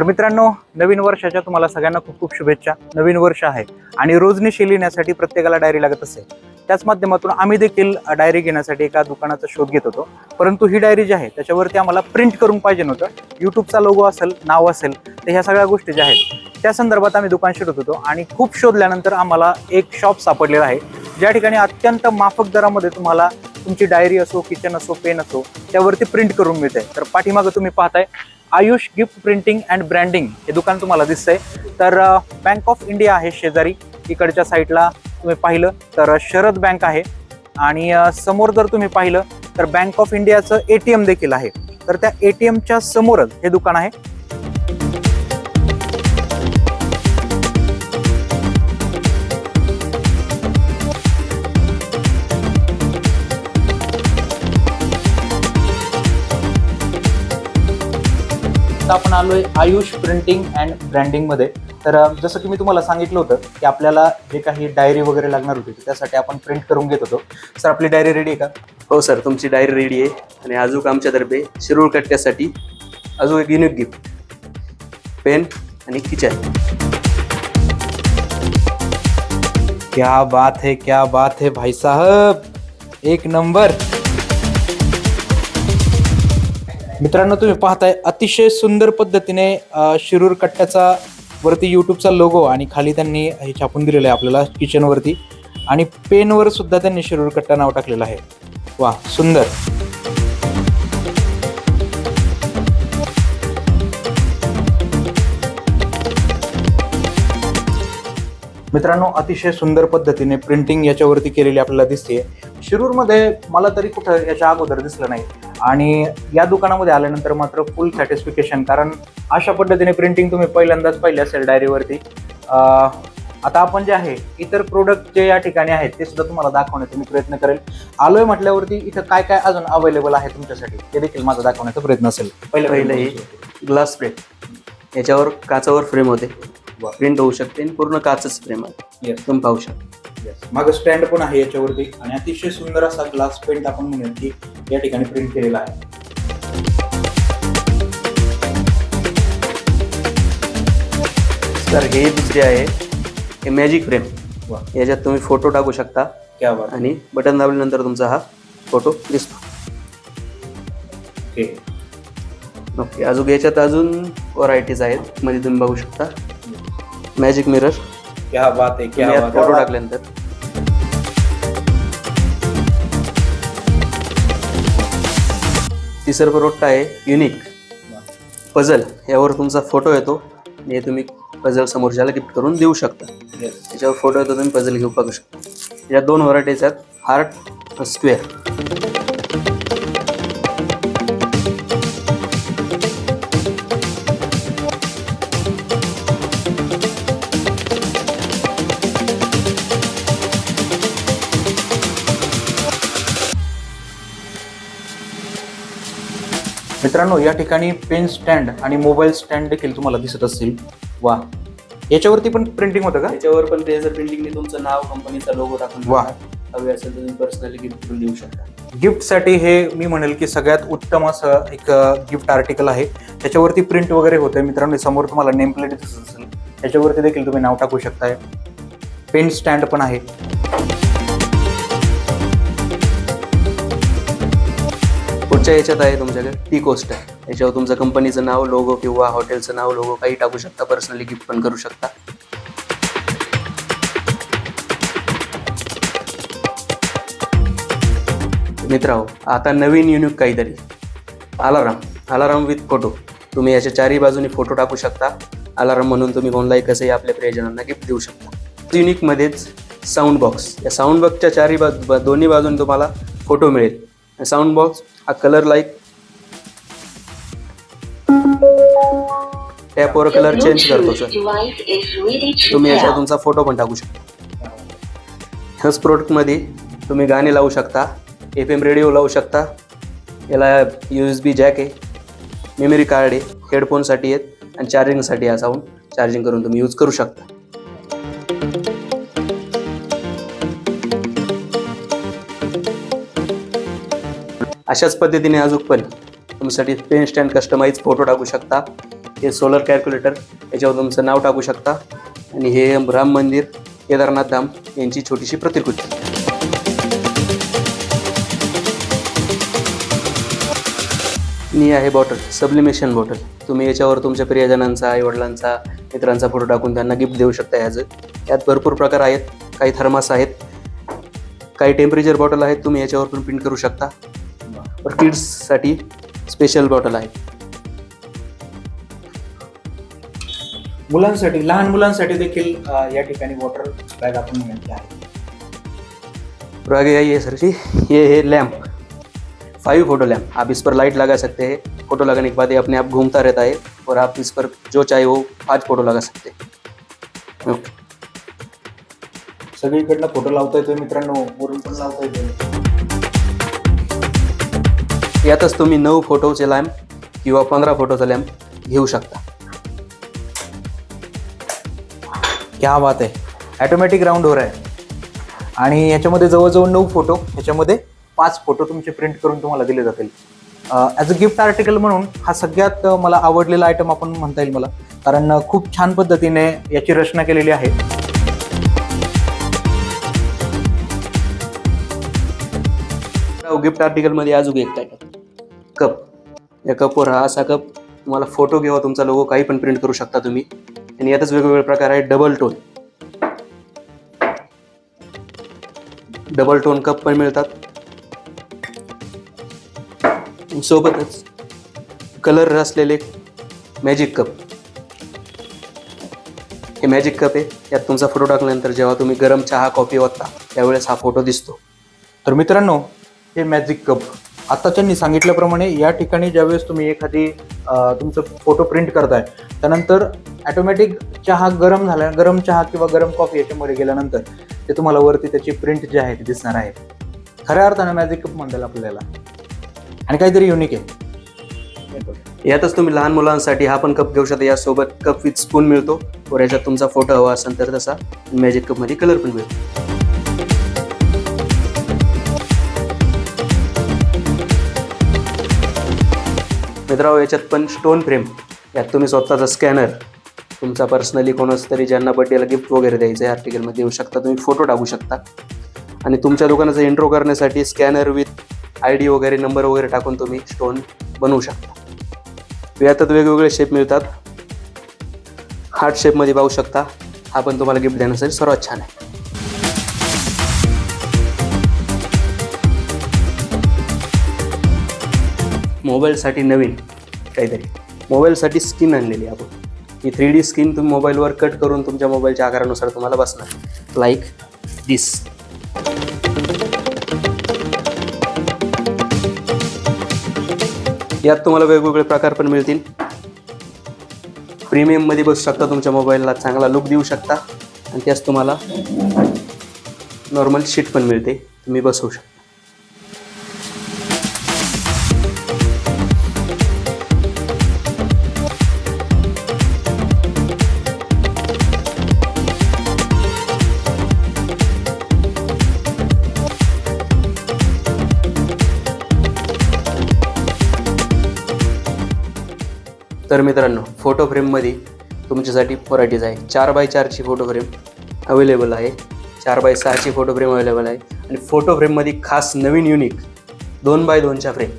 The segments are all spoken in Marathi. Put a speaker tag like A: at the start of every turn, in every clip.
A: तर मित्रांनो नवीन वर्षाच्या तुम्हाला सगळ्यांना खूप खूप शुभेच्छा. नवीन वर्ष आहे आणि रोजनिशी लिहिण्यासाठी प्रत्येकाला डायरी लागत असेल त्याच माध्यमातून आम्ही देखील डायरी घेण्यासाठी एका दुकानाचा शोध घेत होतो. परंतु ही डायरी जी आहे त्याच्यावरती आम्हाला प्रिंट करून पाहिजे नव्हतं. यूट्यूबचा लोगो असेल नाव असेल तर ह्या सगळ्या गोष्टी ज्या आहेत त्या संदर्भात आम्ही दुकान शोधत होतो आणि खूप शोधल्यानंतर आम्हाला एक शॉप सापडलेला आहे. ज्या ठिकाणी अत्यंत माफक दरामध्ये तुम्हाला तुमची डायरी असो किचन असो पेन असो त्यावरती प्रिंट करून मिळते तर पाठीमागं तुम्ही पाहताय Ayush gift printing and branding हे दुकान तुम्हाला दिसतंय. तर बँक ऑफ इंडिया आहे शेजारी. इकडच्या साईडला तुम्ही पाहिलं तर शरद बँक आहे. आणि समोर जर तुम्ही पाहिलं तर बँक ऑफ इंडियाचं ए टी एम देखील आहे. तर त्या ए टी एमच्या समोरच हे दुकान आहे. आता आपण आलोय आयुष प्रिंटिंग अँड ब्रँडिंगमध्ये. तर जसं की मी तुम्हाला सांगितलं होतं की आपल्याला जे काही डायरी वगैरे लागणार होती त्यासाठी आपण प्रिंट करून घेत होतो. सर आपली डायरी रेडी आहे का?
B: हो सर. तुमची डायरी रेडी आहे आणि अजून आमच्यातर्फे शिरूर कट्ट्यासाठी अजून एक युनिक गिफ्ट पेन आणि किचन
A: क्या बात है क्या बात है भाई साहब. एक नंबर. मित्रांनो तुम्ही पाहताय अतिशय सुंदर पद्धतीने शिरूर कट्ट्याचा वरती यूट्यूबचा लोगो आणि खाली त्यांनी हे छापून दिलेलं आहे आपल्याला किचनवरती आणि पेनवर सुद्धा त्यांनी शिरूर कट्टा नाव टाकलेलं आहे. वा सुंदर. मित्रांनो अतिशय सुंदर पद्धतीने प्रिंटिंग याच्यावरती केलेली आपल्याला दिसते शिरूरमध्ये मला तरी कुठं याच्या अगोदर दिसलं नाही. आणि या दुकानामध्ये आल्यानंतर मात्र फुल सॅटिस्फिकेशन कारण अशा पद्धतीने प्रिंटिंग तुम्ही पहिल्यांदाच पाहिली असेल डायरीवरती आता आपण जे आहे इतर प्रोडक्ट जे या ठिकाणी आहेत ते सुद्धा तुम्हाला दाखवण्याचा मी प्रयत्न करेल. आलोय म्हटल्यावरती इथं काय काय अजून अवेलेबल आहे तुमच्यासाठी? ते देखील माझा दाखवण्याचा प्रयत्न असेल.
B: पहिलं हे ग्लास फ्रेम याच्यावर काचावर फ्रेम होते.
A: वा.
B: प्रिंट होऊ शकते आणि पूर्ण काचच फ्रेम आहे. तुम्ही पाहू शकता.
A: मागं स्टँड पण आहे याच्यावरती आणि अतिशय सुंदर असा ग्लास पेंट आपण म्हणूया की या ठिकाणी प्रिंट केलेला आहे.
B: तर हे दुसरे आहे हे मॅजिक फ्रेम
A: वा.
B: याच्यात तुम्ही फोटो टाकू शकता.
A: क्या बात.
B: आणि बटन दाबल्यानंतर तुमचा हा फोटो दिसतो.
A: ओके
B: ओके अजून याच्यात अजून व्हरायटीज आहेत मध्ये तुम्ही बघू शकता. मॅजिक मिरर
A: क्या बात आहे क्या
B: यात
A: बात
B: फोटो
A: आहे.
B: टाकल्यानंतर तिसरं प्रोडक्ट आहे युनिक पझल यावर तुमचा फोटो येतो. आणि हे तुम्ही पझल समोरच्याला गिफ्ट करून देऊ शकता.
A: Yes.
B: त्याच्यावर फोटो येतो तुम्ही पझल घेऊ बघू शकता. या दोन व्हरायटीज आहेत हार्ट स्क्वेअर
A: मित्रांनो या ठिकाणी पेन स्टँड आणि मोबाईल स्टँड देखील तुम्हाला दिसत असतील. वा. याच्यावरती पण प्रिंटिंग होतं का?
B: त्याच्यावर पण लेझर प्रिंटिंगने तुमचं नाव कंपनीचा लोगो टाकून
A: वा.
B: हवे असेल तर तुम्ही पर्सनली गिफ्ट करून देऊ शकता.
A: गिफ्टसाठी हे मी म्हणेल की सगळ्यात उत्तम असं एक गिफ्ट आर्टिकल आहे. त्याच्यावरती प्रिंट वगैरे होतं मित्रांनो समोर तुम्हाला नेम प्लेट दिसत असेल. त्याच्यावरती देखील तुम्ही नाव टाकू शकताय. पेन स्टँड पण आहे.
B: पुढच्या याच्यात आहे तुमच्याकडे? टी कोस्ट आहे. याच्यावर तुमचं कंपनीचं नाव लोगो किंवा हॉटेलचं नाव लोगो काही टाकू शकता. पर्सनली गिफ्ट पण करू शकता. मित्र आता नवीन युनिक काहीतरी. अलाराम. अलाराम विथ फोटो तुम्ही याच्या चारही बाजूनी फोटो टाकू शकता. अलाराम म्हणून तुम्ही कोणलाही कसंही आपल्या प्रियजनांना गिफ्ट देऊ शकता. युनिकमध्येच साऊंड बॉक्स या साऊंड बॉक्सच्या चारही बाजू दोन्ही बाजून तुम्हाला फोटो मिळेल. साऊंड बॉक्स हा कलर लाईक टॅपवर कलर चेंज करतो सर तुम्ही याच्यावर तुमचा फोटो पण टाकू शकता. ह्याच प्रोडक्टमध्ये तुम्ही गाणे लावू शकता एफ एम रेडिओ लावू शकता. याला यू एस बी जॅक आहे मेमरी कार्ड आहे हेडफोनसाठी आहेत आणि चार्जिंगसाठी हा साऊंड चार्जिंग करून तुम्ही यूज करू शकता. अशाच पद्धतीने अजून पण तुमच्यासाठी पेन स्टँड कस्टमाइज फोटो टाकू शकता. हे सोलर कॅल्क्युलेटर याच्यावर तुमचं नाव टाकू शकता. आणि हे राम मंदिर केदारनाथ धाम यांची छोटीशी प्रतिकृती. मी आहे बॉटल सब्लिमेशन बॉटल तुम्ही याच्यावर तुमच्या प्रियजनांचा आईवडिलांचा मित्रांचा फोटो टाकून त्यांना गिफ्ट देऊ शकता याचं यात भरपूर प्रकार आहेत. काही थर्मास आहेत. काही टेम्परेचर बॉटल आहेत. तुम्ही याच्यावर पण प्रिंट करू शकता. तर किड्ससाठी स्पेशल बॉटल आहे
A: मुलांसाठी लहान मुलांसाठी देखील अ, या ठिकाणी वॉटर बॅग आपण म्हटली आहे.
B: और आगे आइए सर जी ये है लैंप फाइव फ़ोटो लैंप आप इस पर लाइट लगा सकते हैं। फ़ोटो लगाने के बाद ये अपने आप घूमता रहता है और आप इस पर जो चाहे वो पाँच फ़ोटो लगा सकते हैं। ओके
A: सगळीकडनं फ़ोटो लावता येतोय मित्रांनो वरून पण लावता येतोय
B: यातच तुम्ही नऊ फोटोचे लॅम्प किंवा पंधरा फोटोचा लॅम्प घेऊ शकता.
A: क्या बात आहे. ॲटोमॅटिक राऊंड हो आहे आणि याच्यामध्ये जवळजवळ नऊ फोटो ह्याच्यामध्ये पाच फोटो तुमचे प्रिंट करून तुम्हाला दिले जातील. ॲज अ गिफ्ट आर्टिकल म्हणून हा सगळ्यात मला आवडलेला आयटम आपण म्हणता येईल मला. कारण खूप छान पद्धतीने याची रचना केलेली आहे.
B: गिफ्ट आर्टिकलमध्ये अजून एक काय कप. या कपवर हा असा कप तुम्हाला फोटो किंवा तुमचा लोगो काही पण प्रिंट करू शकता तुम्ही. आणि यातच वेगवेगळे प्रकार आहेत double tone double tone cup पण मिळतात. सोबतच कलर असलेले मॅजिक कप. हे मॅजिक कप आहे. यात तुमचा फोटो टाकल्यानंतर जेव्हा तुम्ही गरम चहा कॉफी ओतता त्यावेळेस हा फोटो दिसतो.
A: तर मित्रांनो हे मॅजिक कप आत्ताच्यांनी सांगितल्याप्रमाणे या ठिकाणी ज्यावेळेस तुम्ही एखादी तुमचं फोटो प्रिंट करताय त्यानंतर ॲटोमॅटिक चहा गरम झाल्या गरम चहा किंवा गरम कॉफी याच्यामध्ये गेल्यानंतर ते तुम्हाला वरती त्याची प्रिंट जी आहे ती दिसणार आहे. खऱ्या अर्थानं मॅजिक कप म्हणतात आपल्याला. आणि काहीतरी युनिक आहे.
B: यातच तुम्ही लहान मुलांसाठी हा पण कप घेऊ शकता. यासोबत कप विथ स्पून मिळतो. वर याच्यात तुमचा फोटो हवा असेल तर तसा मॅजिक कपमध्ये कलर पण मिळतो. मित्रांनो याच्यात पण स्टोन फ्रेम यात तुम्ही स्वतःचा स्कॅनर तुमचा पर्सनली कोणाच तरी ज्यांना बड्डेला गिफ्ट वगैरे द्यायचं आहे आर्टिकलमध्ये देऊ शकता. तुम्ही फोटो टाकू शकता. आणि तुमच्या दुकानाचा इंट्रो करण्यासाठी स्कॅनर विथ आय डी वगैरे नंबर वगैरे टाकून तुम्ही स्टोन बनवू शकता. यातात वेगवेगळे शेप मिळतात. हार्ट शेपमध्ये पाहू शकता. हा पण तुम्हाला गिफ्ट देण्यासाठी सर्वात छान आहे. मोबाईलसाठी नवीन काहीतरी. मोबाईलसाठी स्किन आणलेली आपण. ही थ्री डी स्किन तुम्ही मोबाईलवर कट करून तुमच्या मोबाईलच्या आकारानुसार तुम्हाला बसणार. लाईक दिस यात तुम्हाला वेगवेगळे प्रकार पण मिळतील. प्रीमियममध्ये बसू शकता तुमच्या मोबाईलला चांगला लुक देऊ शकता. आणि त्याच तुम्हाला नॉर्मल शीट पण मिळते. तुम्ही बसवू शकता. तर मित्रांनो फोटो फ्रेममध्ये तुमच्यासाठी व्हरायटीज आहे. चार बाय चारची फोटो फ्रेम अवेलेबल आहे. चार बाय सहाची फोटो फ्रेम अवेलेबल आहे. आणि फोटो फ्रेममध्ये खास नवीन युनिक दोन बाय दोनच्या फ्रेम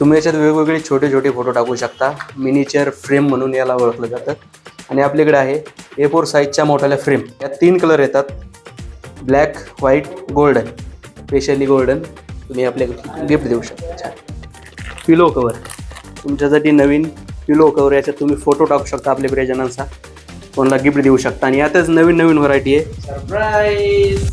B: तुम्ही याच्यात वेगवेगळे छोटे छोटे फोटो टाकू शकता. मिनिचर फ्रेम म्हणून याला ओळखलं जातं. आणि आपल्याकडे आहे ए फोर साईजच्या मोठ्याल्या फ्रेम या तीन कलर येतात. Black white golden specially golden तुम्ही आपल्या गिफ्ट देऊ शकता. छान. पिलो कवर तुमच्यासाठी नवीन पिलो कवर याच्यात तुम्ही फोटो टाकू शकता आपल्या प्रियजनांचा. कोणाला गिफ्ट देऊ शकता. आणि यातच नवीन नवीन व्हरायटी आहे.
A: सरप्राईज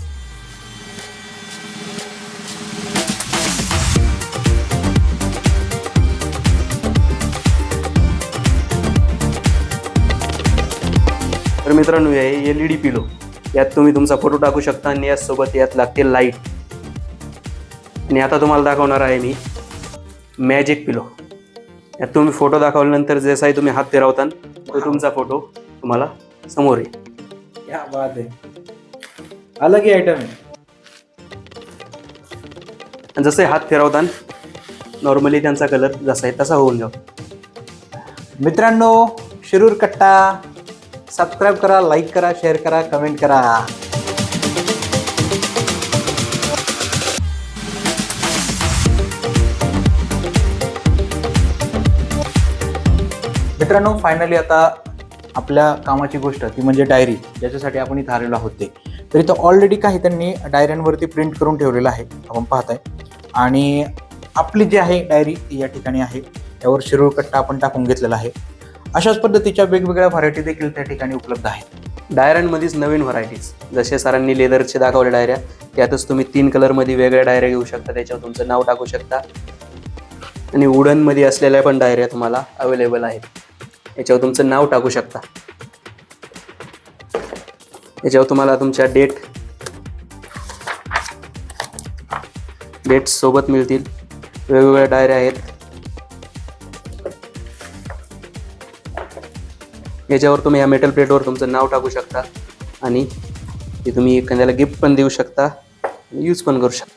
B: तर मित्रांनो हे एल ई डी पिलो. यात तुम्ही तुमचा फोटो टाकू शकता आणि यासोबत यात लागते लाइट आणि आता तुम्हाला दाखवणार आहे मी मॅजिक पिलो. यात तुम्ही फोटो दाखवल्यानंतर जसाही तुम्ही हात फिरवता तो तुमचा फोटो तुम्हाला समोर येईल.
A: क्या बात आहे. अलग ही आयटम आहे.
B: जसे हात फिरवता नॉर्मली त्यांचा कलर जसा आहे तसा होऊन जाऊ
A: मित्रांनो शिरूर कट्टा सबस्क्राईब करा लाईक करा शेअर करा कमेंट करा. मित्रांनो फायनली आता आपल्या कामाची गोष्ट ती म्हणजे डायरी ज्याच्यासाठी आपण इथं आलेलो आहोत ते. तर इथं ऑलरेडी काही त्यांनी डायऱ्यांवरती प्रिंट करून ठेवलेलं आहे आपण पाहताय. आणि आपली जी आहे डायरी ती या ठिकाणी आहे. त्यावर शिरूर कट्टा आपण टाकून घेतलेला आहे. अशाच पद्धतीच्या वेगवेगळ्या व्हरायटी देखील त्या ठिकाणी उपलब्ध आहेत.
B: डायऱ्यांमध्येच नवीन व्हरायटीज जसे सरांनी लेदरचे दाखवले डायऱ्या त्यातच तुम्ही तीन कलरमध्ये वेगळ्या डायऱ्या घेऊ शकता त्याच्यावर तुमचं नाव टाकू शकता. आणि वुडनमध्ये असलेल्या पण डायऱ्या तुम्हाला अवेलेबल आहेत. याच्यावर तुमचं नाव टाकू शकता. याच्यावर तुम्हाला तुमच्या डेट डेट्स सोबत मिळतील. वेगवेगळ्या डायऱ्या आहेत. याच्यावर तुम्ही या मेटल प्लेटवर तुमचं नाव टाकू शकता आणि ते तुम्ही एखाद्याला गिफ्ट पण देऊ शकता यूज पण करू शकता.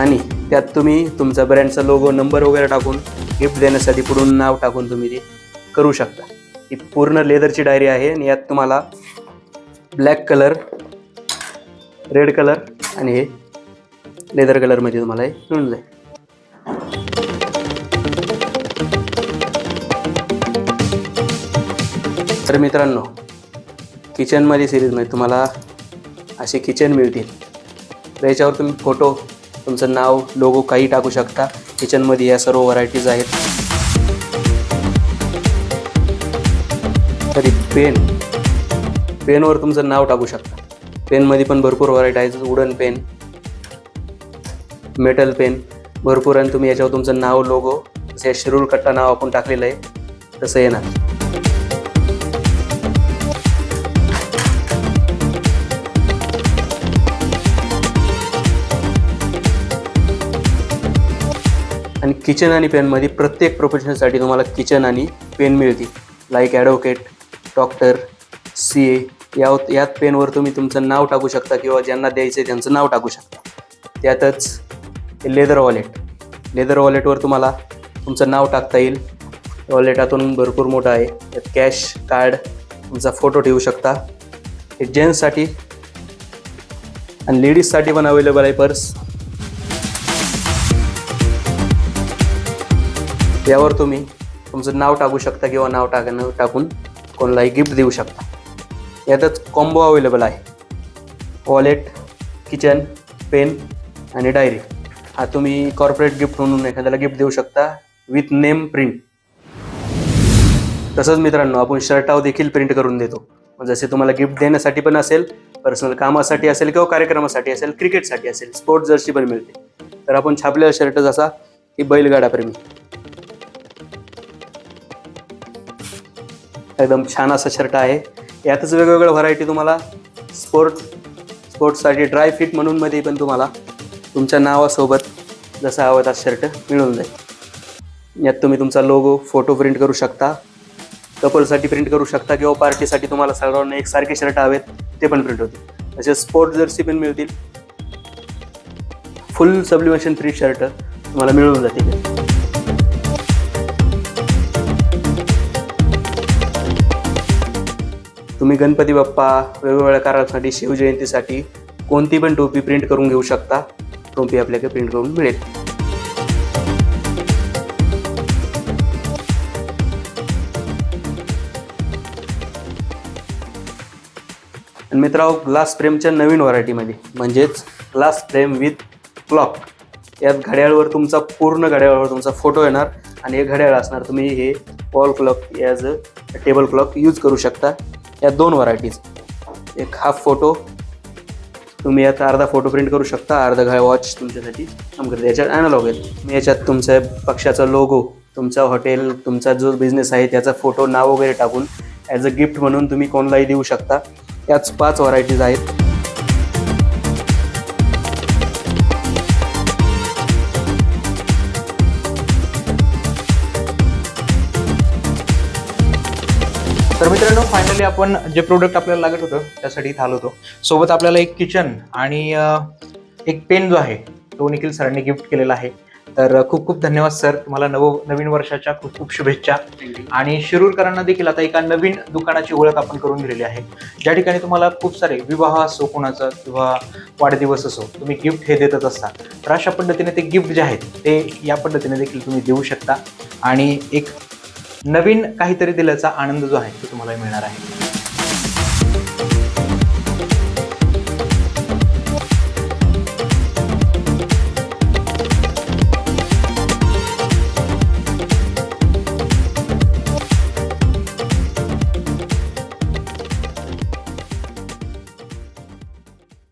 B: आणि त्यात तुम्ही तुमचा ब्रँडचा लोगो नंबर वगैरे टाकून गिफ्ट देण्यासाठी पुढून नाव टाकून तुम्ही ते करू शकता. ही पूर्ण लेदरची डायरी आहे आणि यात तुम्हाला ब्लॅक कलर रेड कलर आणि हे लेदर कलरमध्ये तुम्हाला हे मिळून जाईल. तर मित्रांनो किचनमध्ये सिरीजमध्ये तुम्हाला असे किचन मिळतील. तर याच्यावर तुम्ही फोटो तुमचं नाव लोगो काही टाकू शकता. किचनमध्ये या सर्व व्हरायटीज आहेत. तरी पेन पेनवर तुमचं नाव टाकू शकता. पेनमध्ये पण भरपूर व्हरायटी आहेत. वुडन पेन मेटल पेन भरपूर आणि तुम्ही याच्यावर तुमचं नाव लोगो जसे शिरूर कट्टा नाव आपण टाकलेलं आहे तसं येणार. आणि किचन आणि पेनमध्ये प्रत्येक प्रोफेशनसाठी तुम्हाला किचन आणि पेन मिळतील. Like advocate doctor C A या यात पेनवर तुम्ही तुमचं नाव टाकू शकता किंवा ज्यांना द्यायचं आहे त्यांचं नाव टाकू शकता. त्यातच लेदर वॉलेट लेदर वॉलेटवर तुम्हाला तुमचं नाव टाकता येईल. वॉलेटातून भरपूर मोठं आहे. त्यात कॅश कार्ड तुमचा फोटो ठेवू शकता. हे जेंट्ससाठी आणि लेडीजसाठी पण अवेलेबल आहे पर्स यावर तुम्ही तुमचं नाव टाकू शकता किंवा नाव टाक टाकून कोणालाही गिफ्ट देऊ शकता. यातच कॉम्बो अवेलेबल आहे. वॉलेट किचन पेन आणि डायरी हा तुम्ही कॉर्पोरेट गिफ्ट म्हणून एखाद्याला गिफ्ट देऊ शकता विथ नेम प्रिंट तसंच मित्रांनो आपण शर्टाव देखील प्रिंट करून देतो. जसे तुम्हाला गिफ्ट देण्यासाठी पण असेल पर्सनल कामासाठी असेल किंवा कार्यक्रमासाठी असेल क्रिकेटसाठी असेल स्पोर्ट्स जर्सी पण मिळते. तर आपण छापलेला शर्ट जसा की बैलगाडा प्रेमी. एकदम छान असा शर्ट आहे. यातच वेगवेगळ्या व्हरायटी तुम्हाला स्पोर्ट स्पोर्ट्ससाठी ड्राय फिट म्हणून मध्ये पण तुम्हाला तुमच्या नावासोबत जसा हवा तसा शर्ट मिळून जाईल. यात तुम्ही तुमचा लोगो फोटो प्रिंट करू शकता. कपलसाठी प्रिंट करू शकता किंवा पार्टीसाठी तुम्हाला सर्वांना एकसारखे शर्ट हवेत ते पण प्रिंट होतील. असे स्पोर्ट जर्सी पण मिळतील. फुल सब्लिमेशन फ्री शर्ट तुम्हाला मिळून जातील. तुम्ही गणपती बाप्पा वेगवेगळ्या कारणासाठी शिवजयंतीसाठी कोणती पण टोपी प्रिंट करून घेऊ शकता. टोपी आपल्याकडे प्रिंट करून मिळेल. आणि मित्रांनो ग्लास फ्रेमच्या नवीन व्हरायटीमध्ये म्हणजेच ग्लास फ्रेम विथ क्लॉक यात घड्याळवर तुमचा पूर्ण घड्याळावर तुमचा फोटो येणार. आणि हे घड्याळ असणार तुम्ही हे wall clock as a table clock use करू शकता. या दोन व्हरायटीज एक हाफ फोटो तुम्ही यात अर्धा फोटो प्रिंट करू शकता अर्धा घाय वॉच तुमच्यासाठी. काम करते. याच्यात ॲनालॉग आहे तुम्ही याच्यात तुमच्या पक्षाचा लोगो तुमचा हॉटेल तुमचा जो बिझनेस आहे त्याचा फोटो नाव वगैरे टाकून ॲज अ गिफ्ट म्हणून तुम्ही कोणालाही देऊ शकता. याच पाच व्हरायटीज आहेत.
A: तर मित्रांनो फायनली आपण जे प्रोडक्ट आपल्याला लागत होतं त्यासाठी इथं आलो होतो. सोबत आपल्याला एक किचन आणि एक पेन जो आहे तो निखिल सरांनी गिफ्ट केलेला आहे. तर खूप खूप धन्यवाद सर तुम्हाला नव नवीन वर्षाच्या खूप खूप शुभेच्छा. आणि शिरूरकरांना देखील आता एका नवीन दुकानाची ओळख आपण करून दिलेली आहे. ज्या ठिकाणी तुम्हाला खूप सारे विवाह असो कोणाचा किंवा वाढदिवस असो तुम्ही गिफ्ट हे देतच असता तर अशा पद्धतीने ते गिफ्ट जे आहेत ते या पद्धतीने देखील तुम्ही देऊ शकता. आणि एक नवीन काहीतरी दिल्याचा आनंद जो आहे तो तुम्हाला मिळणार आहे.